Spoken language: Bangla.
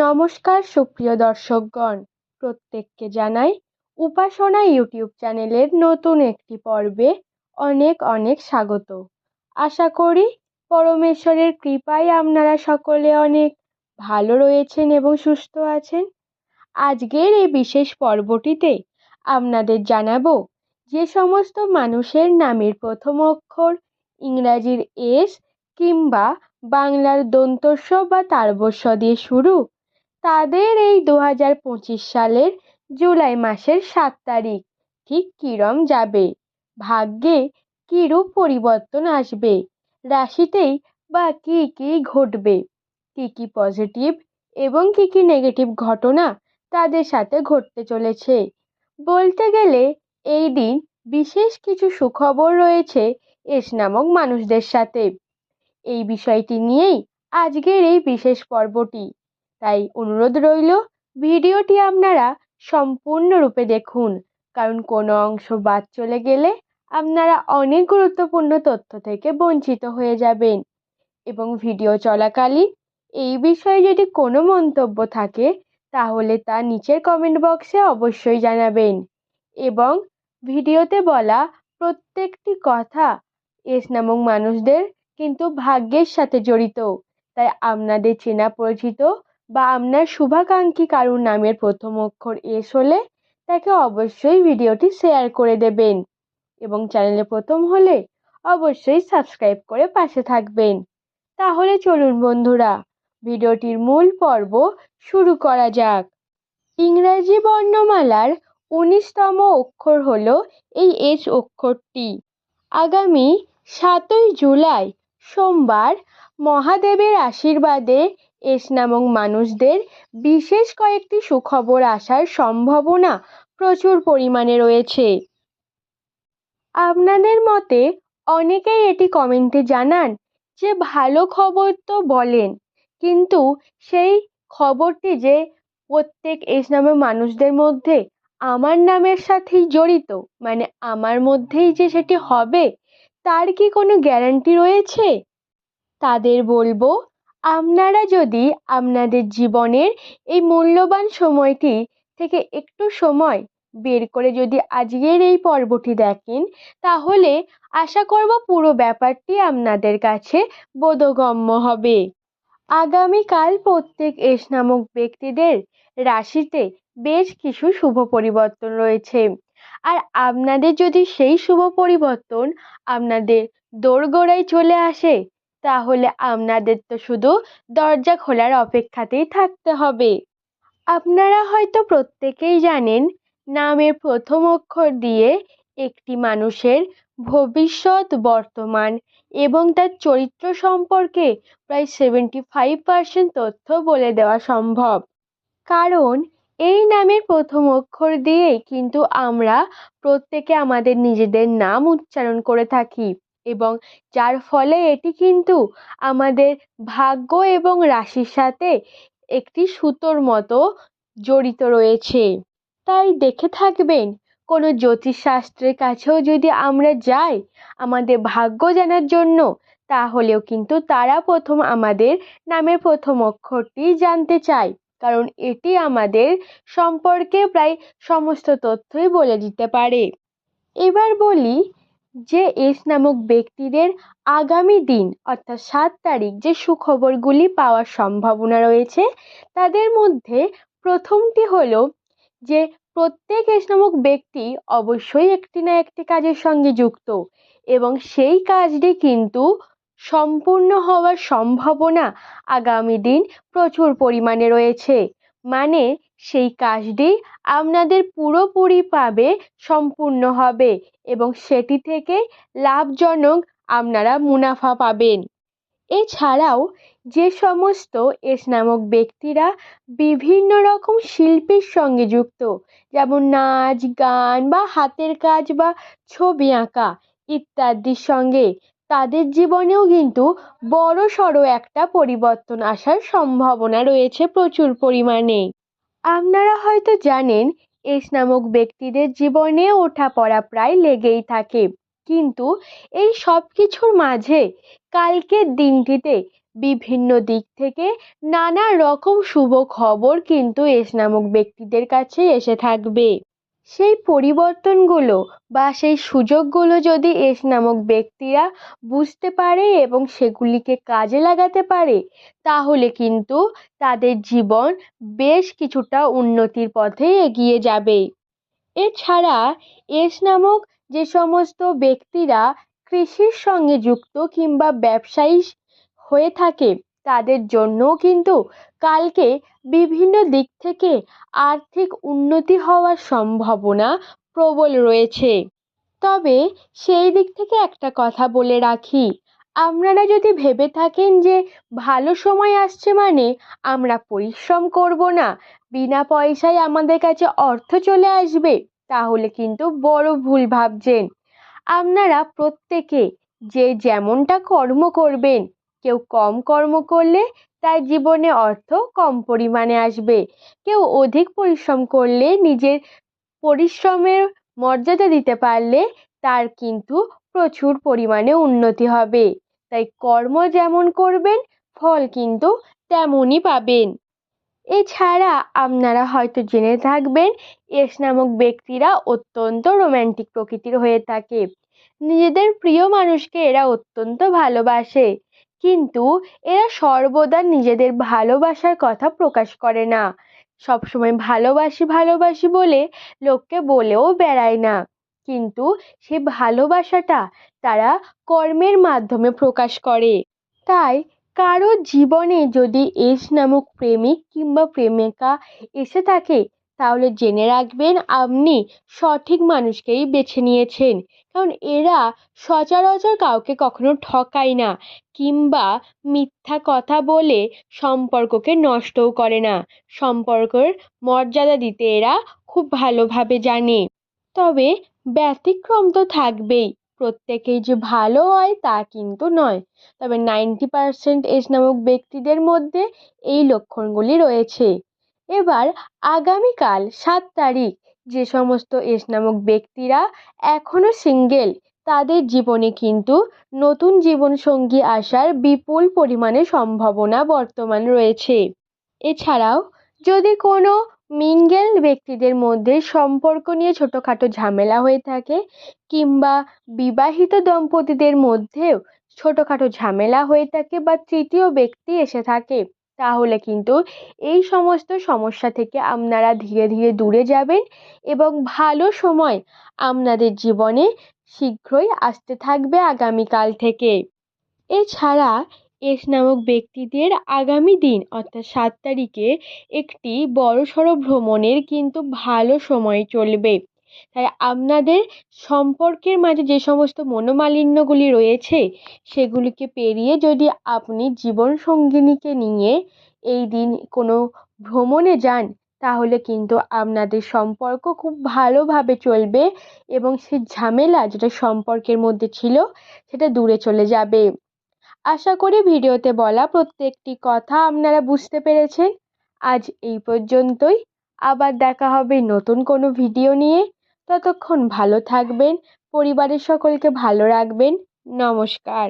নমস্কার সুপ্রিয় দর্শকগণ। প্রত্যেককে জানাই উপাসনা ইউটিউব চ্যানেলের নতুন একটি পর্বে অনেক অনেক স্বাগত। আশা করি পরমেশ্বরের কৃপায় আপনারা সকলে অনেক ভালো রয়েছেন এবং সুস্থ আছেন। আজকের এই বিশেষ পর্বটিতে আপনাদের জানাব যে সমস্ত মানুষের নামের প্রথম অক্ষর ইংরাজির এস কিংবা বাংলার দন্তস্ব বা তারবস্য দিয়ে শুরু তাদের এই দু হাজার পঁচিশ সালের জুলাই মাসের সাত তারিখ। ঠিক কিরম যাবে? ভাগ্যে কিরূপ পরিবর্তন আসবে? রাশিতেই বা কী কী ঘটবে? কী কী পজিটিভ এবং কী কী নেগেটিভ ঘটনা তাদের সাথে ঘটতে চলেছে? বলতে গেলে এই দিন বিশেষ কিছু সুখবর রয়েছে এস নামক মানুষদের সাথে। এই বিষয়টি নিয়েই আজকের এই বিশেষ পর্বটি। তাই অনুরোধ রইল, ভিডিওটি আপনারা সম্পূর্ণরূপে দেখুন। কারণ কোনো অংশ বাদ চলে গেলে আপনারা অনেক গুরুত্বপূর্ণ তথ্য থেকে বঞ্চিত হয়ে যাবেন। এবং ভিডিও চলাকালীন এই বিষয়ে যদি কোনো মন্তব্য থাকে, তাহলে তা নিচের কমেন্ট বক্সে অবশ্যই জানাবেন। এবং ভিডিওতে বলা প্রত্যেকটি কথা এস নামক মানুষদের কিন্তু ভাগ্যের সাথে জড়িত। তাই আপনাদের চেনা পরিচিত বা আপনার শুভাকাঙ্ক্ষী কারুর নামের প্রথম অক্ষর এস হলে তাকে অবশ্যই ভিডিওটি শেয়ার করে দেবেন এবং চ্যানেলে প্রথম হলে অবশ্যই সাবস্ক্রাইব করে পাশে থাকবেন। তাহলে চলুন বন্ধুরা, ভিডিওটির মূল পর্ব শুরু করা যাক। ইংরাজি বর্ণমালার উনিশতম অক্ষর হল এই এস অক্ষরটি। আগামী সাতই জুলাই সোমবার মহাদেবের আশীর্বাদে এস নামক মানুষদের বিশেষ কয়েকটি সুখবর আসার সম্ভাবনা প্রচুর পরিমাণে রয়েছে। আপনাদের মতে অনেকেই এটি কমেন্টে জানান যে ভালো খবর তো বলেন, কিন্তু সেই খবরটি যে প্রত্যেক এস নামের মানুষদের মধ্যে আমার নামের সাথেই জড়িত মানে আমার মধ্যেই যে সেটি হবে, তার কি কোনো গ্যারান্টি রয়েছে? তাদের বলব আপনারা যদি আপনাদের জীবনের এই মূল্যবান সময়টি থেকে একটু সময় বের করে যদি আজকের এই পর্বটি দেখেন, তাহলে আশা করব পুরো ব্যাপারটি আপনাদের কাছে বোধগম্য হবে। আগামীকাল প্রত্যেক এস নামক ব্যক্তিদের রাশিতে বেশ কিছু শুভ পরিবর্তন রয়েছে। আর আপনাদের যদি সেই শুভ পরিবর্তন আপনাদের দোরগোড়ায় চলে আসে তাহলে আপনাদের তো শুধু দরজা খোলার অপেক্ষাতেই থাকতে হবে। আপনারা হয়তো প্রত্যেকেই জানেন, নামের প্রথম অক্ষর দিয়ে একটি মানুষের ভবিষ্যৎ, বর্তমান এবং তার চরিত্র সম্পর্কে প্রায় সেভেন্টি ফাইভ পার্সেন্ট তথ্য বলে দেওয়া সম্ভব। কারণ এই নামের প্রথম অক্ষর দিয়েই কিন্তু আমরা প্রত্যেকে আমাদের নিজেদের নাম উচ্চারণ করে থাকি। এবং যার ফলে এটি কিন্তু আমাদের ভাগ্য এবং রাশির সাথে একটি সুতোর মতো জড়িত রয়েছে। তাই দেখে থাকবেন, কোনো জ্যোতিষশাস্ত্রের কাছেও যদি আমরা যাই আমাদের ভাগ্য জানার জন্য, তাহলেও কিন্তু তারা প্রথম আমাদের নামের প্রথম অক্ষরটি জানতে চায়। কারণ এটি আমাদের সম্পর্কে প্রায় সমস্ত তথ্যই বলে দিতে পারে। এবার বলি যে এস নামক ব্যক্তিদের আগামী দিন, অর্থাৎ সাত তারিখ, যে সুখবরগুলি পাওয়ার সম্ভাবনা রয়েছে, তাদের মধ্যে প্রথমটি হলো যে প্রত্যেক এস নামক ব্যক্তি অবশ্যই একটি না একটি কাজের সঙ্গে যুক্ত এবং সেই কাজটি কিন্তু সম্পূর্ণ হওয়ার সম্ভাবনা আগামী দিন প্রচুর পরিমাণে রয়েছে। মানে সেই কাজটি আপনাদের পুরোপুরিভাবে সম্পূর্ণ হবে এবং সেটি থেকে লাভজনক আপনারা মুনাফা পাবেন। এছাড়াও যে সমস্ত এস নামক ব্যক্তিরা বিভিন্ন রকম শিল্পের সঙ্গে যুক্ত, যেমন নাচ, গান বা হাতের কাজ বা ছবি আঁকা ইত্যাদির সঙ্গে তাদের জীবনেও কিন্তু বড় সড়ো একটা পরিবর্তন আসার সম্ভাবনা রয়েছে প্রচুর পরিমাণে। আপনারা হয়তো জানেন, এস নামক ব্যক্তিদের জীবনে ওঠা পড়া প্রায় লেগেই থাকে। কিন্তু এই সব কিছুর মাঝে কালকের দিনটিতে বিভিন্ন দিক থেকে নানা রকম শুভ খবর কিন্তু এস নামক ব্যক্তিদের কাছে এসে থাকবে। সেই পরিবর্তনগুলো বা সেই সুযোগগুলো যদি এস নামক ব্যক্তিরা বুঝতে পারে এবং সেগুলিকে কাজে লাগাতে পারে, তাহলে কিন্তু তাদের জীবন বেশ কিছুটা উন্নতির পথে এগিয়ে যাবে। এছাড়া এস নামক যে সমস্ত ব্যক্তিরা কৃষির সঙ্গে যুক্ত কিংবা ব্যবসায়ী হয়ে থাকে তাদের জন্যও কিন্তু কালকে বিভিন্ন দিক থেকে আর্থিক উন্নতি হওয়ার সম্ভাবনা প্রবল রয়েছে। তবে সেই দিক থেকে একটা কথা বলে রাখি, আপনারা যদি ভেবে থাকেন যে ভালো সময় আসছে মানে আমরা পরিশ্রম করব না, বিনা পয়সায় আমাদের কাছে অর্থ চলে আসবে, তাহলে কিন্তু বড় ভুল ভাবছেন। আপনারা প্রত্যেকে যে যেমনটা কর্ম করবেন কেউ কম কর্ম করলে তার জীবনে অর্থ কম পরিমাণে আসবে। কেউ অধিক পরিশ্রম করলে নিজের পরিশ্রমের মর্যাদা দিতে পারলে তার কিন্তু প্রচুর পরিমাণে উন্নতি হবে। তাই কর্ম যেমন করবেন, ফল কিন্তু তেমনই পাবেন। এছাড়া আপনারা হয়তো জেনে থাকবেন, এস নামক ব্যক্তিরা অত্যন্ত রোম্যান্টিক প্রকৃতির হয়ে থাকে। নিজেদের প্রিয় মানুষকে এরা অত্যন্ত ভালোবাসে। কিন্তু এরা সর্বদা নিজেদের ভালোবাসার কথা প্রকাশ করে না। সবসময় ভালোবাসি ভালোবাসি বলে লোককে বলেও বেড়ায় না। কিন্তু সে ভালোবাসাটা তারা কর্মের মাধ্যমে প্রকাশ করে। তাই কারও জীবনে যদি এস নামক প্রেমিক কিংবা প্রেমিকা এসে থাকে তাহলে জেনে রাখবেন আপনি সঠিক মানুষকেই বেছে নিয়েছেন। কারণ এরা সচরাচর কাউকে কখনো ঠকায় না কিংবা মিথ্যা কথা বলে সম্পর্ককে নষ্টও করে না। সম্পর্কের মর্যাদা দিতে এরা খুব ভালোভাবে জানে। তবে ব্যতিক্রম তো থাকবেই, প্রত্যেকেই যে ভালো হয় তা কিন্তু নয়। তবে নাইনটি পারসেন্ট এস নামক ব্যক্তিদের মধ্যে এই লক্ষণগুলি রয়েছে। এবার আগামীকাল সাত তারিখ যে সমস্ত এস নামক ব্যক্তিরা এখনও সিঙ্গেল তাদের জীবনে কিন্তু নতুন জীবনসঙ্গী আসার বিপুল পরিমাণে সম্ভাবনা বর্তমান রয়েছে। এছাড়াও যদি কোনো মিঙ্গেল ব্যক্তিদের মধ্যে সম্পর্ক নিয়ে ছোটোখাটো ঝামেলা হয়ে থাকে কিংবা বিবাহিত দম্পতিদের মধ্যেও ছোটোখাটো ঝামেলা হয়ে থাকে বা তৃতীয় ব্যক্তি এসে থাকে তাহলে কিন্তু এই সমস্ত সমস্যা থেকে আপনারা ধীরে ধীরে দূরে যাবেন এবং ভালো সময় আপনাদের জীবনে শীঘ্রই আসতে থাকবে আগামীকাল থেকে। এছাড়া এস নামক ব্যক্তিদের আগামী দিন, অর্থাৎ সাত তারিখে একটি বড়সড় ভ্রমণের কিন্তু ভালো সময় চলবে। তাই আপনাদের সম্পর্কের মাঝে যে সমস্ত মনোমালিন্যগুলি রয়েছে, সেগুলিকে পেরিয়ে যদি আপনি জীবনসঙ্গিনীকে নিয়ে এই দিন কোনো ভ্রমণে যান, তাহলে কিন্তু আপনাদের সম্পর্ক খুব ভালোভাবে চলবে এবং সে ঝামেলা যেটা সম্পর্কের মধ্যে ছিল, সেটা দূরে চলে যাবে। আশা করি ভিডিওতে বলা প্রত্যেকটি কথা আপনারা বুঝতে পেরেছেন। আজ এই পর্যন্তই। আবার দেখা হবে নতুন কোনো ভিডিও নিয়ে। ততক্ষণ ভালো থাকবেন পরিবারের সকলকে ভালো রাখবেন। নমস্কার।